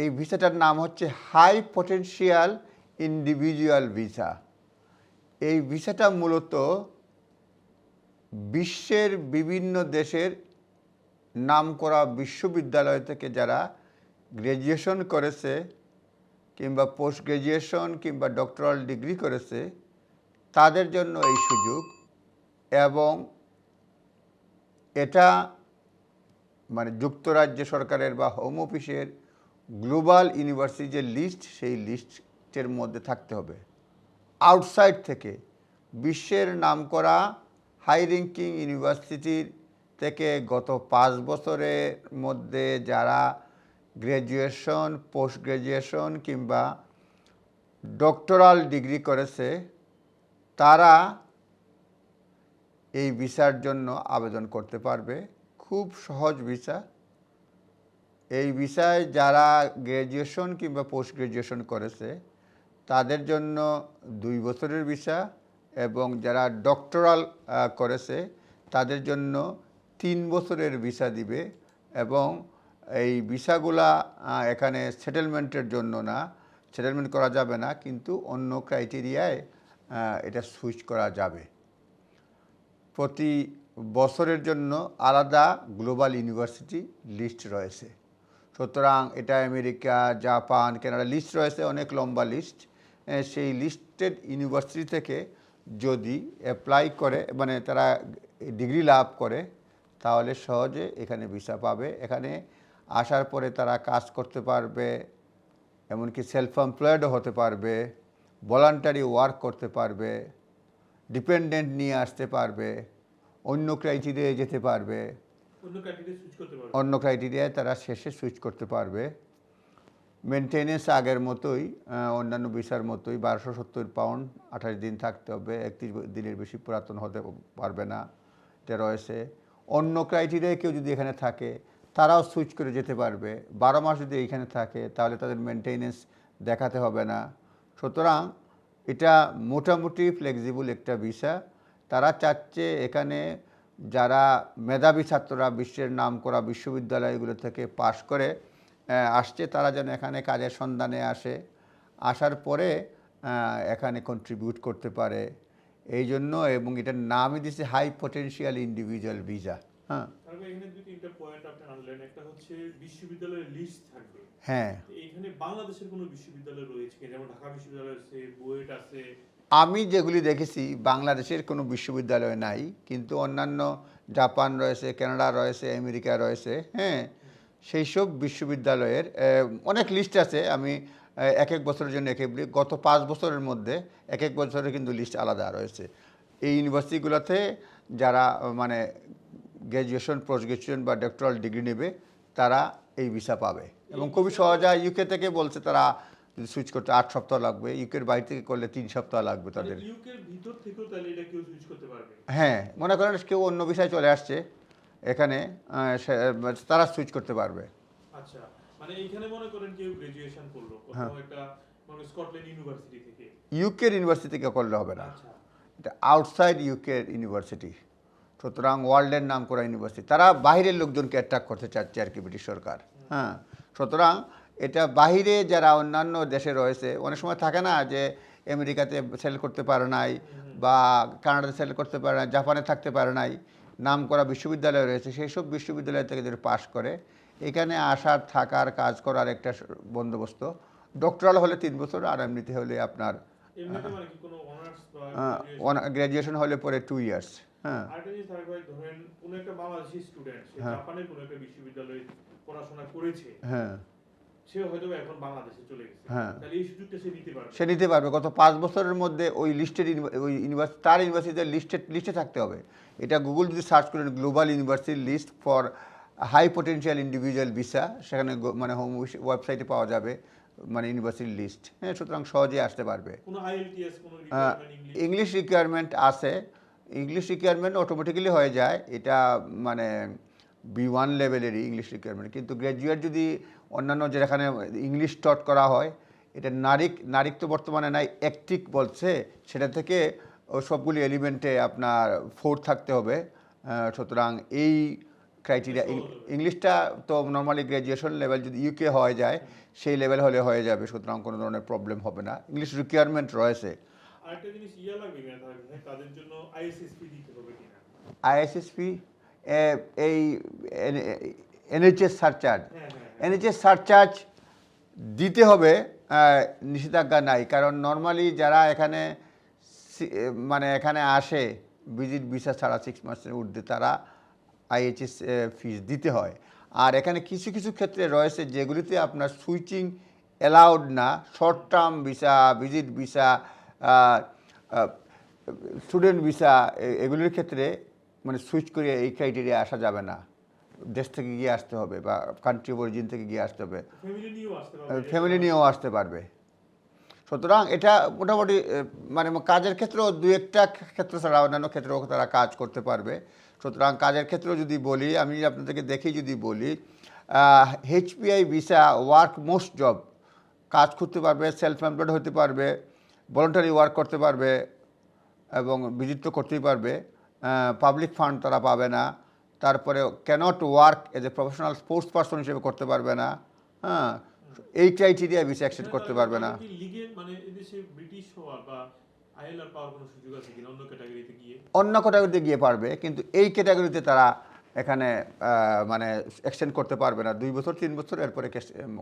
এই ভিসাটার নাম হচ্ছে হাই পটেনশিয়াল ইন্ডিভিজুয়াল ভিসা এই ভিসাটা মূলত বিশ্বের বিভিন্ন দেশের নামকরা বিশ্ববিদ্যালয় থেকে যারা গ্র্যাজুয়েশন করেছে কিংবা পোস্ট গ্র্যাজুয়েশন কিংবা ডক্টরাল ডিগ্রি করেছে, তাদের জন্য এই সুযোগ এবং এটা মানে যুক্তরাজ্য সরকারের বা হোম অফিসের গ্লোবাল ইউনিভার্সিটি যে লিস্ট, সেই লিস্টের মধ্যে থাকতে হবে। আউটসাইড থেকে বিশ্বের নামকরা হাই র্যাঙ্কিং ইউনিভার্সিটির থেকে গত পাঁচ বছরের মধ্যে যারা গ্র্যাজুয়েশন পোস্ট গ্র্যাজুয়েশন কিংবা ডক্টরাল ডিগ্রি করেছে, তারা এই ভিসার জন্য আবেদন করতে পারবে। খুব সহজ ভিসা। এই বিষয়ে যারা গ্র্যাজুয়েশন কিংবা পোস্ট গ্র্যাজুয়েশন করেছে, তাদের জন্য দুই বছরের ভিসা এবং যারা ডক্টরাল করেছে, তাদের জন্য তিন বছরের ভিসা দিবে এবং এই ভিসাগুলা এখানে সেটেলমেন্টের জন্য না সেটেলমেন্ট করা যাবে না, কিন্তু অন্য ক্রাইটেরিয়ায় এটা সুইচ করা যাবে। প্রতি বছরের জন্য আলাদা গ্লোবাল ইউনিভার্সিটি লিস্ট রয়েছে। সুতরাং এটা আমেরিকা, জাপান, কানাডা লিস্ট রয়েছে, অনেক লম্বা লিস্ট সেই লিস্টেড ইউনিভার্সিটি থেকে যদি অ্যাপ্লাই করে মানে তারা ডিগ্রি লাভ করে, তাহলে সহজে এখানে ভিসা পাবে। এখানে আসার পরে তারা কাজ করতে পারবে, এমনকি সেলফ এমপ্লয়েডও হতে পারবে ভলান্টারি ওয়ার্ক করতে পারবে ডিপেন্ডেন্ট নিয়ে আসতে পারবে, অন্য ক্রাইটেরিয়ায় যেতে পারবে। অন্য ক্রাইটেরিয়ায় তারা শেষে সুইচ করতে পারবে। মেনটেনেন্স আগের মতোই অন্যান্য ভিসার মতোই, বারোশো সত্তর পাউন্ড আঠাশ দিন থাকতে হবে, একত্রিশ দিনের বেশি পুরাতন হতে পারবে না এটা রয়েছে। অন্য ক্রাইটেরিয়ায় কেউ যদি এখানে থাকে, তারাও সুইচ করে যেতে পারবে। বারো মাস যদি এইখানে থাকে, তাহলে তাদের মেনটেনেন্স দেখাতে হবে না। সুতরাং এটা মোটামুটি ফ্লেক্সিবল একটা ভিসা তারা চাচ্ছে এখানে যারা মেধাবী ছাত্ররা বিশ্বের নাম করা বিশ্ববিদ্যালয়গুলো থেকে পাশ করে আসছে তারা যেন এখানে কাজের সন্ধানে আসে আসার পরে এখানে কন্ট্রিবিউট করতে পারে। এই জন্য এবং এটার নামই দিচ্ছে হাই পটেনশিয়াল ইন্ডিভিজুয়াল ভিসা হ্যাঁ। তারপরে এখানে হ্যাঁ। বাংলাদেশের কোনো বিশ্ববিদ্যালয় রয়েছে যেমন ঢাকা বিশ্ববিদ্যালয় আছে বুয়েট আছে আমি যেগুলি দেখেছি, বাংলাদেশের কোনো বিশ্ববিদ্যালয় নাই, কিন্তু অন্যান্য জাপান রয়েছে, কানাডা রয়েছে, আমেরিকা রয়েছে হ্যাঁ? সেই সব বিশ্ববিদ্যালয়ের অনেক লিস্ট আছে। আমি এক এক বছরের জন্য এক বলি। গত পাঁচ বছরের মধ্যে এক এক বছরের কিন্তু লিস্ট আলাদা রয়েছে। এই ইউনিভার্সিটিগুলোতে যারা মানে গ্র্যাজুয়েশন পোস্ট গ্র্যাজুয়েশন বা ডক্টরাল ডিগ্রি নেবে, তারা এই ভিসা পাবে। এবং খুবই সহজে ইউকে থেকে বলছে তারা যদি সুইচ করতে আট সপ্তাহ লাগবে ইউকের বাইরে থেকে করলে তিন সপ্তাহ লাগবে তাদের। হ্যাঁ মনে করেন কেউ অন্য বিষয়ে চলে আসছে এখানে তারা সুইচ করতে পারবে। আচ্ছা মানে এইখানে মনে করেন কেউ গ্রাজুয়েশন করল হ্যাঁ। কোথাও একটা মানে স্কটল্যান্ড ইউনিভার্সিটি থেকে। ইউকের ইউনিভার্সিটি থেকে করলে হবে না। আচ্ছা। এটা আউটসাইড ইউকের ইউনিভার্সিটি সুতরাং ওয়ার্ল্ডের নাম করা ইউনিভার্সিটি তারা বাইরের লোকজনকে অ্যাট্রাক্ট করতে চাচ্ছে আর কি ব্রিটিশ সরকার। হ্যাঁ সুতরাং এটা বাইরে যারা অন্যান্য দেশে রয়েছে অনেক সময় থাকে না যে আমেরিকাতে সেল করতে পারে নাই বা কানাডাতে সেল করতে পারে না জাপানে থাকতে পারে নাই নাম করা বিশ্ববিদ্যালয় রয়েছে সেই সব বিশ্ববিদ্যালয় থেকে যদি পাশ করে এখানে আসার থাকার কাজ করার একটা বন্দোবস্ত ডক্টরাল হলে তিন বছর আর এমনিতে হলে আপনার এমনিতে মানে? গ্র্যাজুয়েশন হলে পরে টু ইয়ার্স হ্যাঁ আরেকটা জিনিস থাকবে ভাই ধরেন একটা বাংলাদেশি স্টুডেন্ট। জাপানের একটা বিশ্ববিদ্যালয়ে পড়াশোনা করেছে হ্যাঁ সে হ্যাঁ। সে নিতে পারবে। গত পাঁচ বছরের মধ্যে ওই লিস্টেড ওই ইউনিভার্সিটি তার ইউনিভার্সিটিতে লিস্টেড লিস্টে থাকতে হবে। এটা গুগল যদি সার্চ করেন global university list for high potential individual visa সেখানে মানে হোম ওয়েবসাইটে পাওয়া যাবে মানে ইউনিভার্সিটি লিস্ট হ্যাঁ সুতরাং সহজেই আসতে পারবে। ইংলিশ ইংলিশ রিকোয়ারমেন্ট আছে। ইংলিশ রিকোয়ারমেন্ট অটোমেটিক্যালি হয়ে যায়। এটা মানে বি ওয়ান লেভেলেরই ইংলিশ রিকোয়ারমেন্ট কিন্তু গ্র্যাজুয়েট যদি অন্যান্য যেখানে ইংলিশ টট করা হয় এটা নারিক নারিক তো বর্তমানে নাই একটিক বলছে সেটা থেকে সবগুলি এলিমেন্টে আপনার ফোর থাকতে হবে। সুতরাং এই ক্রাইটেরিয়া ইংলিশটা তো নর্মালি গ্র্যাজুয়েশন লেভেল যদি ইউকে হয়ে যায় সেই লেভেল হলে হয়ে যাবে সুতরাং কোনো ধরনের প্রবলেম হবে না। ইংলিশ রিকোয়ারমেন্ট রয়েছে। আইএসএসপি আইএসএসপি এই এনএইচএস সারচার্জ এনএইচএস সারচার্জ দিতে হবে নিষেধাজ্ঞা নাই। কারণ নর্মালি যারা এখানে মানে এখানে আসে ভিজিট ভিসা ছাড়া সিক্স মাসের ঊর্ধ্বে তারা আইএইচএস ফিস দিতে হয়। আর এখানে কিছু কিছু ক্ষেত্রে রয়েছে যেগুলিতে আপনার সুইচিং অ্যালাউড না। Short term visa visit visa student visa এগুলির ক্ষেত্রে মানে সুইচ করে এই ক্রাইটেরিয়া আসা যাবে না। দেশ থেকে গিয়ে আসতে হবে বা কান্ট্রি অফ অরিজিন থেকে গিয়ে আসতে হবে। ফ্যামিলি নিয়েও আসতে পারবে। ফ্যামিলি নিয়েও আসতে পারবে। সুতরাং এটা মোটামুটি মানে কাজের ক্ষেত্রেও দু একটা ক্ষেত্র ছাড়া অন্যান্য ক্ষেত্রেও তারা কাজ করতে পারবে। সুতরাং কাজের ক্ষেত্রেও যদি বলি আমি আপনাদেরকে দেখি যদি বলি HPI visa work most job কাজ করতে পারবে সেলফ এমপ্লয়েড হতে পারবে ভলেন্টারি ওয়ার্ক করতে পারবে এবং ভিজিট তো করতেই পারবে। পাবলিক ফান্ড তারা পাবে না। তারপরে cannot work as a professional sports person হিসেবে করতে পারবে না। হ্যাঁ এই ক্রাইটেরিয়া ভিসা অ্যাকসেপ্ট করতে পারবে না। মানে অন্য ক্যাটাগরিতে গিয়ে? পারবে কিন্তু এই ক্যাটাগরিতে তারা এখানে মানে এক্সটেন্ড করতে পারবে না। দুই বছর তিন বছর এরপরে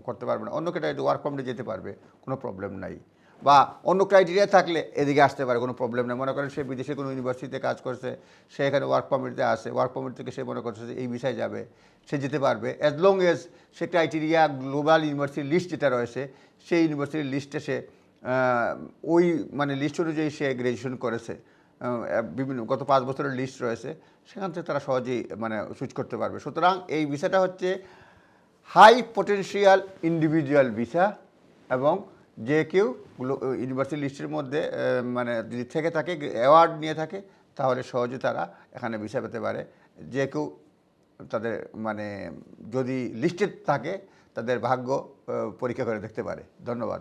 করতে পারবে না। অন্য ক্যাটাগরিতে ওয়ার্ক পারমিটে যেতে পারবে কোনো প্রবলেম নাই। বা অন্য ক্রাইটেরিয়া থাকলে এদিকে আসতে পারে, কোনো প্রবলেম নেই। মনে করেন সে বিদেশে কোনো ইউনিভার্সিটিতে কাজ করছে, সে এখানে ওয়ার্ক পারমিটে আসে ওয়ার্ক পারমিট থেকে সে মনে করছে যে এই বিষয়ে যাবে, সে যেতে পারবে। অ্যাজ লং এজ সে ক্রাইটেরিয়া গ্লোবাল ইউনিভার্সিটির লিস্ট যেটা রয়েছে, সেই ইউনিভার্সিটির লিস্টে সে ওই মানে লিস্ট অনুযায়ী সে গ্র্যাজুয়েশন করেছে। বিভিন্ন, গত পাঁচ বছরের লিস্ট রয়েছে, সেখান থেকে তারা সহজেই মানে সুইচ করতে পারবে। সুতরাং এই ভিসাটা হচ্ছে হাই পটেনশিয়াল ইন্ডিভিজুয়াল ভিসা এবং যে কেউ ইউনিভার্সিটি লিস্টের মধ্যে মানে যদি থেকে থাকে অ্যাওয়ার্ড নিয়ে থাকে, তাহলে সহজে তারা এখানে ভিসা পেতে পারে। যে কেউ তাদের মানে যদি লিস্টেড থাকে, তাদের ভাগ্য পরীক্ষা করে দেখতে পারে। ধন্যবাদ।